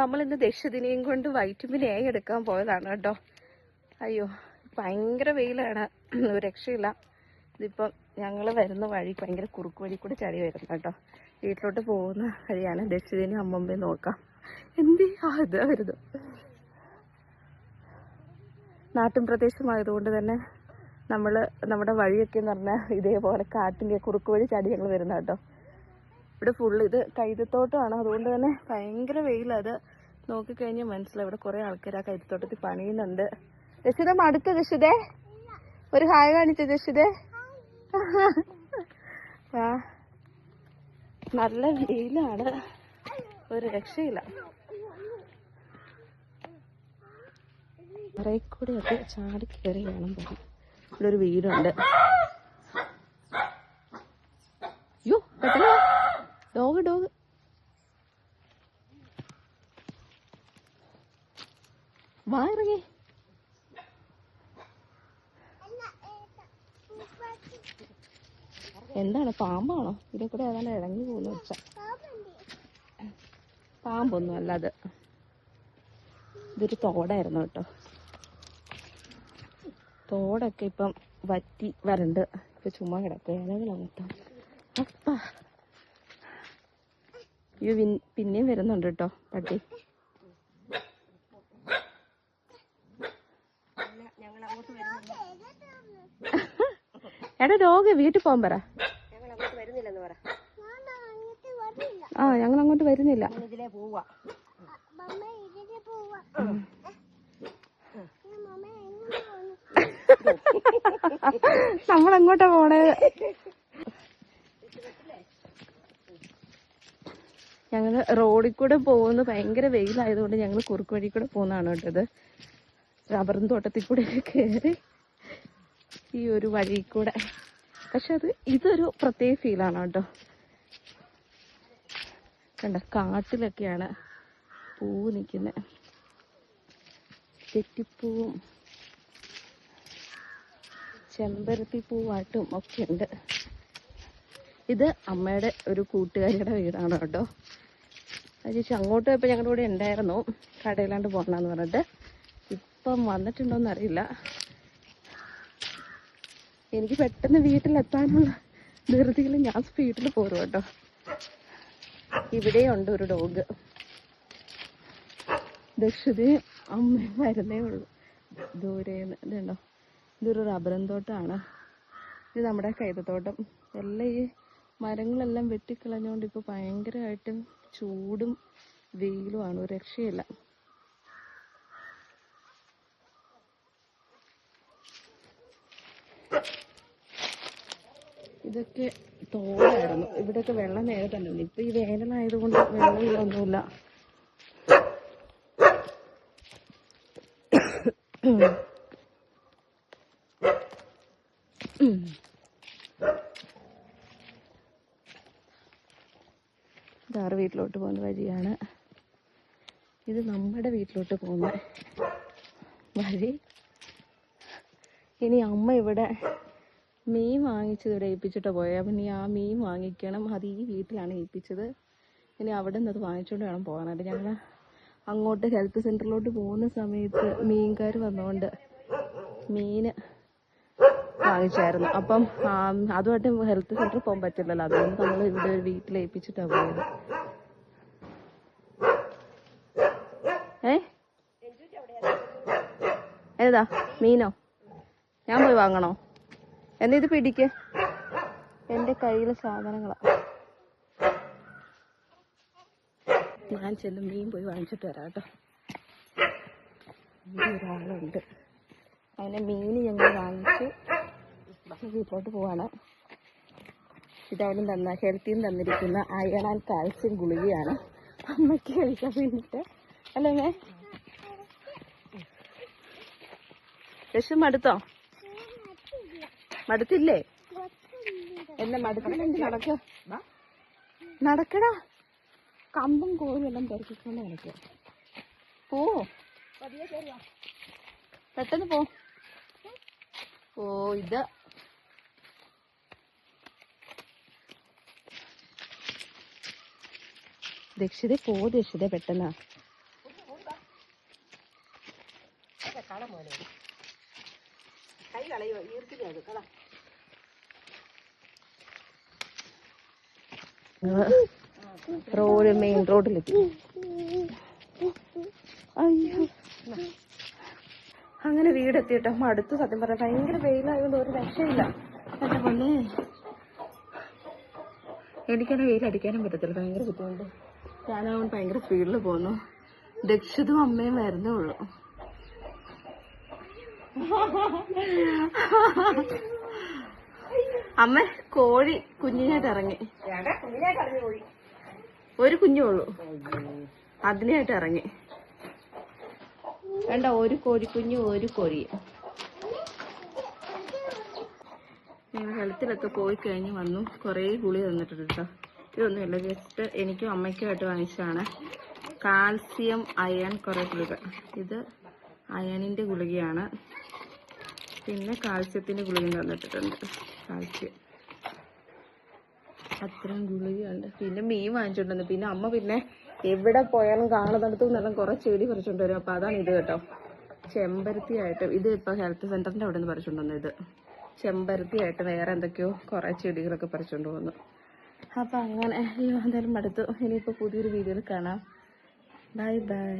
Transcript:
നമ്മൾ ഇന്ന് ദക്ഷതിനെയും കൊണ്ട് വൈറ്റമിൻ എ എടുക്കാൻ പോയതാണ് കേട്ടോ. അയ്യോ ഭയങ്കര വെയിലാണ്. ഒരു രക്ഷയില്ല. ഇതിപ്പം ഞങ്ങൾ വരുന്ന വഴി ഭയങ്കര കുറുക്ക് വഴി കൂടെ ചളി വരുന്നു കേട്ടോ. വീട്ടിലോട്ട് പോകുന്ന വഴിയാണ് ദശദിനും അമ്മമ്മയെ നോക്കാം. എന്ത്? ആ ഇത് വരുന്നത് നാട്ടിൻ പ്രദേശമായതുകൊണ്ട് തന്നെ നമ്മൾ നമ്മുടെ വഴിയൊക്കെ എന്ന് പറഞ്ഞാൽ ഇതേപോലെ കാട്ടിന്റെ കുറുക്ക് വഴി ചാടി ഞങ്ങൾ വരുന്ന കേട്ടോ. ഇവിടെ ഫുള്ള് ഇത് കൈതത്തോട്ടമാണ് അതുകൊണ്ട് തന്നെ ഭയങ്കര വെയിലത് നോക്കിക്കഴിഞ്ഞാൽ മനസ്സിലാവും ഇവിടെ കുറേ ആൾക്കാർ ആ കൈതത്തോട്ടത്തിൽ പണിയുന്നുണ്ട്. രക്ഷിത മടുത്ത രക്ഷിതേ? ഒരു ഹായ് കാണിച്ചു രക്ഷിതേ? ആ നല്ല വെയിലാണ്. ഒരു രക്ഷയില്ല. മറയിൽ കൂടെയൊക്കെ ചാടി കയറി വേണം ഇവിടെ ഒരു വീടുണ്ട് അയ്യോ പെട്ടെന്ന് ഡോഗ് ഡോഗ് വാ ഇറങ്ങി. എന്താണ് പാമ്പാണോ? ഇതിൽ കൂടെ ഏതാണ്ട് ഇറങ്ങി പോകുന്നു വെച്ച പാമ്പൊന്നും അല്ല അത്. ഇതൊരു തോടായിരുന്നു കേട്ടോ. തോടൊക്കെ ഇപ്പം വറ്റി വരണ്ട്. ഇപ്പൊ ചുമ്മാ കിടക്കുക ഏതെങ്കിലും കേട്ടോ പിൻ- പിന്നെയും വരുന്നുണ്ട് കേട്ടോ പട്ടി. എടാ ഡോഗ് വീട്ടിൽ പോകാൻ പറ. ആ ഞങ്ങൾ അങ്ങോട്ട് വരുന്നില്ല. നമ്മളങ്ങോട്ടാ പോണേ? ഞങ്ങൾ റോഡിൽ കൂടെ പോകുന്നത് ഭയങ്കര വെയിലായതുകൊണ്ട് ഞങ്ങൾ കുറുക്ക് വഴി കൂടെ പോകുന്നതാണ് കേട്ടത് റബ്ബറും തോട്ടത്തിൽ കൂടെ കയറി ഈ ഒരു വഴി കൂടെ. പക്ഷെ അത് ഇതൊരു പ്രത്യേക ഫീലാണ് കേട്ടോ. കണ്ട? കാട്ടിലൊക്കെയാണ് പൂവ് നിൽക്കുന്നത് തെറ്റിപ്പൂവും ചെമ്പരത്തി പൂവാട്ടും ഒക്കെ ഉണ്ട്. ഇത് അമ്മയുടെ ഒരു കൂട്ടുകാരിയുടെ വീടാണ് കേട്ടോ. ചേച്ചി അങ്ങോട്ട് പോയപ്പോൾ ഞങ്ങളുടെ കൂടെ ഉണ്ടായിരുന്നു. കടയിലാണ്ട് പോകണമെന്ന് പറഞ്ഞിട്ട്. ഇപ്പം വന്നിട്ടുണ്ടോന്ന് അറിയില്ല. എനിക്ക് പെട്ടെന്ന് വീട്ടിലെത്താനുള്ള ധൃതിയിൽ ഞാൻ സ്പീഡിൽ പോരും കേട്ടോ. ഇവിടെയുണ്ട് ഒരു ഡോഗ്. ദക്ഷിതയും അമ്മയും വരുന്നേ ഉള്ളൂ. ദൂരേന്ന് ഇതുണ്ടോ? ഇതൊരു റബ്ബറും തോട്ടമാണ് ഇത് നമ്മുടെ കൈതത്തോട്ടം. എല്ലാം ഈ മരങ്ങളെല്ലാം വെട്ടിക്കളഞ്ഞുകൊണ്ട് ഇപ്പോൾ ഭയങ്കരമായിട്ട് ചൂടും വെയിലുമാണ് ഒരു രക്ഷയില്ല. ഇതൊക്കെ തോടായിരുന്നു. ഇവിടെയൊക്കെ വെള്ളം നേരെ തന്നെ ഇപ്പൊ ഈ വേനലായതുകൊണ്ട് വെള്ളമില്ലൊന്നുമില്ല. ഇതാറ് വീട്ടിലോട്ട് പോകുന്ന വഴിയാണ്. ഇത് നമ്മുടെ വീട്ടിലോട്ട് പോകുന്ന വഴി. ഇനി അമ്മ ഇവിടെ മീൻ വാങ്ങിച്ചത് ഇവിടെ ഏൽപ്പിച്ചിട്ട് അപ്പം ഇനി ആ മീൻ വാങ്ങിക്കണം. അത് ഈ വീട്ടിലാണ് ഏൽപ്പിച്ചത്. ഇനി അവിടെ നിന്ന് അത് വാങ്ങിച്ചുകൊണ്ട് വേണം പോകാനായിട്ട്. ഞങ്ങൾ അങ്ങോട്ട് ഹെൽത്ത് സെന്ററിലോട്ട് പോകുന്ന സമയത്ത് മീൻകാർ വന്നുകൊണ്ട് മീൻ വാങ്ങിച്ചായിരുന്നു. അപ്പം അതുമായിട്ട് ഹെൽത്ത് സെന്ററിൽ പോകാൻ പറ്റില്ലല്ലോ. അതുകൊണ്ട് നമ്മൾ ഇവിടെ വീട്ടിൽ ഏൽപ്പിച്ചിട്ടാണ് പോയത്. ഏതാ? മീനോ? ഞാൻ പോയി വാങ്ങണോ? എന്നാ ഇത് പിടിക്ക്? എന്റെ കയ്യിലെ സാധനങ്ങളാ. ഞാൻ ചെല്ലും മീൻ പോയി വാങ്ങിച്ചിട്ട് വരാം കേട്ടോ ഒരാളുണ്ട്. അങ്ങനെ മീൻ ഞങ്ങൾ വാങ്ങിച്ചു വീട്ടിലോട്ട് പോവാണ്. ഇതവിടെ തന്ന ഹെൽത്തിന്ന് തന്നിരിക്കുന്ന അയണാൻ കാൽസ്യം ഗുളികയാണ്. അമ്മയ്ക്ക് കഴിക്കാൻ വേണ്ടിയിട്ട് അല്ലേ രസം മടുത്തോ? മടുത്തില്ലേ? എന്നെ മടുത്തില്ലെങ്കിൽ നടക്ക? നടക്കടാ. കമ്പും കോലും എല്ലാം തിരക്കിക്കൊണ്ട് നടക്കുക പോ പെട്ടെന്ന് പോ. ഓ ഇത്. ദക്ഷിത പോ ദക്ഷിത പെട്ടെന്ന് കള മോനെ കൈ കളയോ ഈർക്കില്ല കള. റോഡ് മെയിൻ റോഡിലേക്ക് അയ്യോ. അങ്ങനെ വീടെത്തിയിട്ട്. അടുത്ത് സത്യം പറയാം ഭയങ്കര വെയിലായതുകൊണ്ട് ഒരു രക്ഷയില്ല. എന്റെ പൊന്നെ. എനിക്കാണ് വെയിലടിക്കാനും പറ്റത്തില്ല. ഭയങ്കര ബുദ്ധിമുട്ട്. ഞാനാവുമ്പോൾ ഭയങ്കര സ്പീഡിൽ പോന്നു. ദക്ഷിതും അമ്മയും വരുന്നേ ഉള്ളൂ. അമ്മ കോഴി കുഞ്ഞിനായിട്ട് ഇറങ്ങി. ഒരു കുഞ്ഞേ ഉള്ളൂ. അതിനായിട്ട് ഇറങ്ങി. വേണ്ട ഒരു കോഴിക്കുഞ്ഞും ഒരു കോഴിയും ഞങ്ങൾ ഹെൽത്തിലൊക്കെ പോയി കഴിഞ്ഞ് വന്നു. കുറേ ഗുളി തന്നിട്ടുണ്ട് കേട്ടോ ഇതൊന്നുമില്ല ജസ്റ്റ് എനിക്കും അമ്മയ്ക്കുമായിട്ട് വാങ്ങിച്ചതാണ്. കാൽസ്യം അയൺ കുറേ ഗുളിക ഇത് അയണിന്റെ ഗുളികയാണ്. പിന്നെ കാൽസ്യത്തിന്റെ ഗുളിക തന്നിട്ടുണ്ട് കാൽസ്യം. അത്രയും ഗുളികയുണ്ട്. പിന്നെ മീൻ വാങ്ങിച്ചിട്ടുണ്ട് പിന്നെ അമ്മ പിന്നെ എവിടെ പോയാലും കാണുന്നിടത്തു നിന്നെല്ലാം കുറെ ചെടി പറിച്ചോണ്ട് വരും. അപ്പൊ അതാണ് ഇത് കേട്ടോ. ചെമ്പരത്തി ആയിട്ട് ഇത് ഇപ്പൊ ഹെൽത്ത് സെന്ററിന്റെ അവിടെ നിന്ന് പറിച്ചോണ്ട് വന്നു ഇത്. ചെമ്പരത്തി ആയിട്ട് വേറെ എന്തൊക്കെയോ കുറേ ചെടികളൊക്കെ പറിച്ചോണ്ട് വന്നു. അപ്പൊ അങ്ങനെ. അയ്യോ എന്തായാലും മടുത്തു ഇനിയിപ്പോ പുതിയൊരു വീഡിയോയിൽ കാണാം. Bye bye.